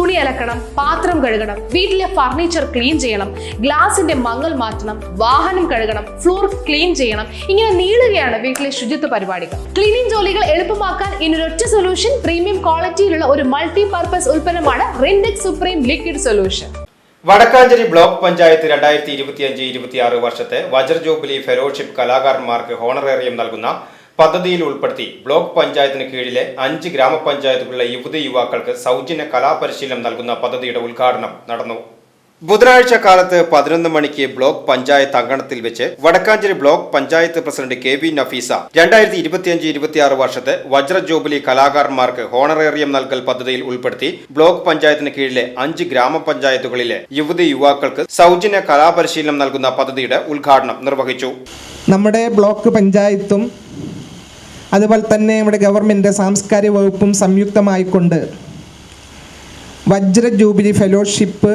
തുണി അലക്കണം പാത്രം കഴുകണം വീട്ടിലെ ഫർണിച്ചർ ക്ലീൻ ചെയ്യണം ഗ്ലാസിന്റെ മങ്ങൽ മാറ്റണം വാഹനം കഴുകണം ഫ്ലോർ ക്ലീൻ ചെയ്യണം. ഇങ്ങനെ നീളുകയാണ് വീട്ടിലെ ശുചിത്വ പരിപാടികൾ. ക്ലീനിങ് ജോലികൾ എളുപ്പമാക്കാൻ ഇനൊരൊറ്റ സൊല്യൂഷൻ പ്രീമിയം ക്വാളിറ്റിയിലുള്ള ഒരു മൾട്ടി പർപ്പസ് ഉൽപ്പന്നമാണ് Rindex supreme liquid solution Vadakkanchery block panchayat രണ്ടായിരത്തി ഇരുപത്തിയഞ്ച് ഇരുപത്തിയാറ് വർഷത്തെ വജ്ര ജൂബിലി ഫെലോഷിപ്പ് കലാകാരന്മാർക്ക് ഹോണറേറിയം നൽകുന്ന പദ്ധതിയിൽ ഉൾപ്പെടുത്തി ബ്ലോക്ക് പഞ്ചായത്തിന് കീഴിലെ അഞ്ച് ഗ്രാമപഞ്ചായത്തുകളിലെ യുവതി യുവാക്കൾക്ക് സൗജന്യ കലാപരിശീലനം നൽകുന്ന പദ്ധതിയുടെ ഉദ്ഘാടനം നടന്നു. ബുധനാഴ്ച കാലത്ത് പതിനൊന്ന് മണിക്ക് ബ്ലോക്ക് പഞ്ചായത്ത് അങ്കണത്തിൽ വെച്ച് Vadakkanchery block panchayat president K V Nafeesa രണ്ടായിരത്തി ഇരുപത്തിയഞ്ച് ഇരുപത്തിയാറ് വർഷത്തെ വജ്ര ജൂബിലി കലാകാരന്മാർക്ക് ഹോണറേറിയം നൽകൽ പദ്ധതിയിൽ ഉൾപ്പെടുത്തി ബ്ലോക്ക് പഞ്ചായത്തിന് കീഴിലെ അഞ്ച് ഗ്രാമപഞ്ചായത്തുകളിലെ യുവതി യുവാക്കൾക്ക് സൗജന്യ കലാപരിശീലനം നൽകുന്ന പദ്ധതിയുടെ ഉദ്ഘാടനം നിർവഹിച്ചു. നമ്മുടെ ബ്ലോക്ക് പഞ്ചായത്തും അതുപോലെ തന്നെ ഇവിടെ ഗവൺമെന്റ് സാംസ്കാരിക വകുപ്പും സംയുക്തമായിക്കൊണ്ട് വജ്ര ജൂബിലി ഫെലോഷിപ്പ്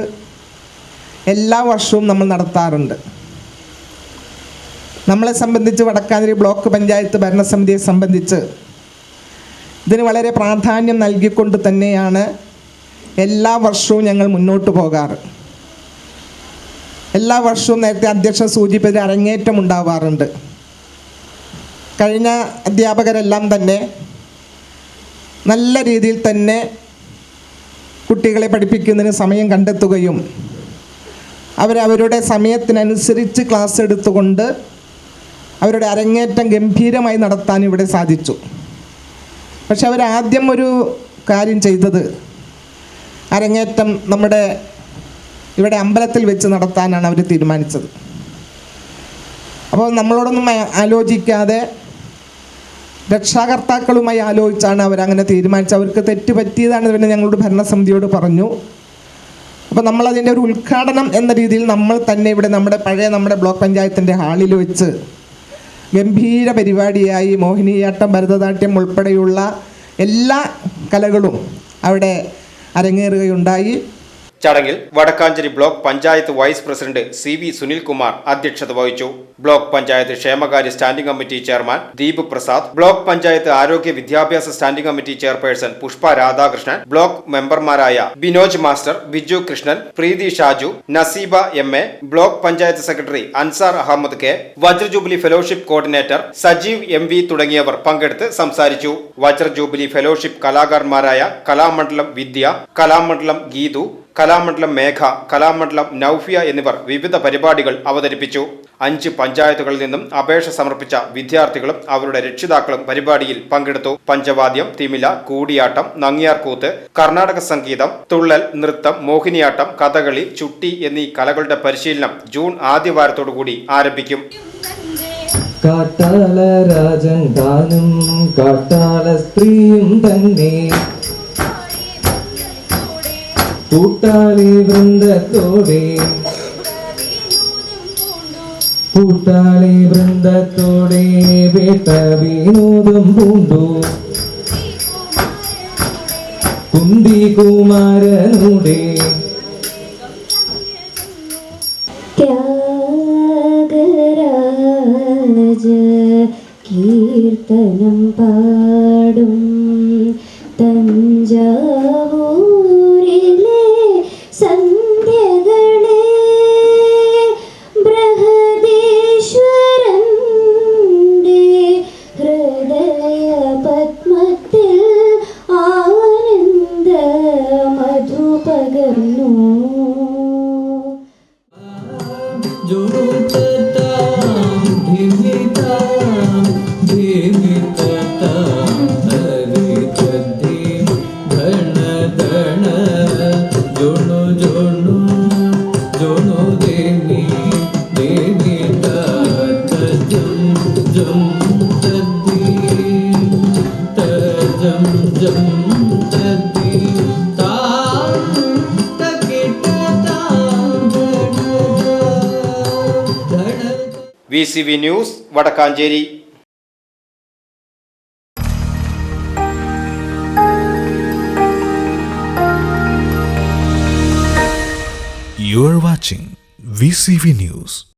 എല്ലാ വർഷവും നമ്മൾ നടത്താറുണ്ട്. നമ്മളെ സംബന്ധിച്ച് വടക്കാതിരി ബ്ലോക്ക് പഞ്ചായത്ത് ഭരണസമിതിയെ സംബന്ധിച്ച് ഇതിന് വളരെ പ്രാധാന്യം നൽകിക്കൊണ്ട് തന്നെയാണ് എല്ലാ വർഷവും ഞങ്ങൾ മുന്നോട്ട് പോകാറ്. എല്ലാ വർഷവും നേരത്തെ അധ്യക്ഷ സൂചിപ്പിച്ച അരങ്ങേറ്റം ഉണ്ടാവാറുണ്ട്. കഴിഞ്ഞ അധ്യാപകരെല്ലാം തന്നെ നല്ല രീതിയിൽ തന്നെ കുട്ടികളെ പഠിപ്പിക്കുന്നതിന് സമയം കണ്ടെത്തുകയും അവരവരുടെ സമയത്തിനനുസരിച്ച് ക്ലാസ് എടുത്തുകൊണ്ട് അവരുടെ അരങ്ങേറ്റം ഗംഭീരമായി നടത്താൻ ഇവിടെ സാധിച്ചു. പക്ഷെ അവരാദ്യം ഒരു കാര്യം ചെയ്തത് അരങ്ങേറ്റം നമ്മുടെ ഇവിടെ അമ്പലത്തിൽ വെച്ച് നടത്താനാണ് അവർ തീരുമാനിച്ചത്. അപ്പോൾ നമ്മളോടൊന്നും ആലോചിക്കാതെ രക്ഷാകർത്താക്കളുമായി ആലോചിച്ചാണ് അവരങ്ങനെ തീരുമാനിച്ചത്. അവർക്ക് തെറ്റ് പറ്റിയതാണ് പിന്നെ ഞങ്ങളുടെ ഭരണസമിതിയോട് പറഞ്ഞു. അപ്പോൾ നമ്മളതിന്റെ ഒരു ഉദ്ഘാടനം എന്ന രീതിയിൽ നമ്മൾ തന്നെ ഇവിടെ നമ്മുടെ പഴയ നമ്മുടെ ബ്ലോക്ക് പഞ്ചായത്തിന്റെ ഹാളിൽ വെച്ച് ഗംഭീര പരിപാടിയായി മോഹിനിയാട്ടം ഭരതനാട്യം ഉൾപ്പെടെയുള്ള എല്ലാ കലകളും അവിടെ അരങ്ങേറുകയുണ്ടായി. ചടങ്ങിൽ Vadakkanchery block panchayat vice president C V Sunilkumar അധ്യക്ഷത വഹിച്ചു. ബ്ലോക്ക് പഞ്ചായത്ത് ക്ഷേമകാര്യ standing committee chairman Deep Prasad block panchayat ആരോഗ്യ വിദ്യാഭ്യാസ standing committee chairperson Pushpa Radhakrishnan block മെമ്പർമാരായ Binoj master Biju Krishnan Preethi Shaju Naseeba M A block panchayat secretary Ansar Ahammed K Vajra jubilee fellowship coordinator Sajeev M V തുടങ്ങിയവർ പങ്കെടുത്ത് സംസാരിച്ചു. Vajra jubilee fellowship കലാകാരന്മാരായ കലാമണ്ഡലം വിദ്യ കലാമണ്ഡലം ഗീതു കലാമണ്ഡലം മേഘ കലാമണ്ഡലം നൌഫിയ എന്നിവർ വിവിധ പരിപാടികൾ അവതരിപ്പിച്ചു. അഞ്ച് പഞ്ചായത്തുകളിൽ നിന്നും അപേക്ഷ സമർപ്പിച്ച വിദ്യാർത്ഥികളും അവരുടെ രക്ഷിതാക്കളും പരിപാടിയിൽ പങ്കെടുത്തു. പഞ്ചവാദ്യം തിമില കൂടിയാട്ടം നങ്ങിയാർകൂത്ത് കർണാടക സംഗീതം തുള്ളൽ നൃത്തം മോഹിനിയാട്ടം കഥകളി ചുട്ടി എന്നീ കലകളുടെ പരിശീലനം ജൂൺ ആദ്യവാരത്തോടുകൂടി ആരംഭിക്കും. കാട്ടാള രാജൻ താനും കാട്ടാള സ്ത്രീയും തന്നെ. കൂട്ടാളി വൃന്ദത്തോടെ. കൂട്ടാളി വൃന്ദത്തോടെ വേട്ട വിനോദം പൂണ്ടു. കുന്തി കുമാരനൂടെ. കീർത്തനം പാടും. തഞ്ചാവൂരിലെ സന്ധ്യകളെ ബൃഹദീശ്വരന്റെ ഹൃദയ പത്മത്തിൽ ആനന്ദ മധു പകർന്നു. ജോടുത്തത്താം V C V news Vadakkanchery You are watching VCV News.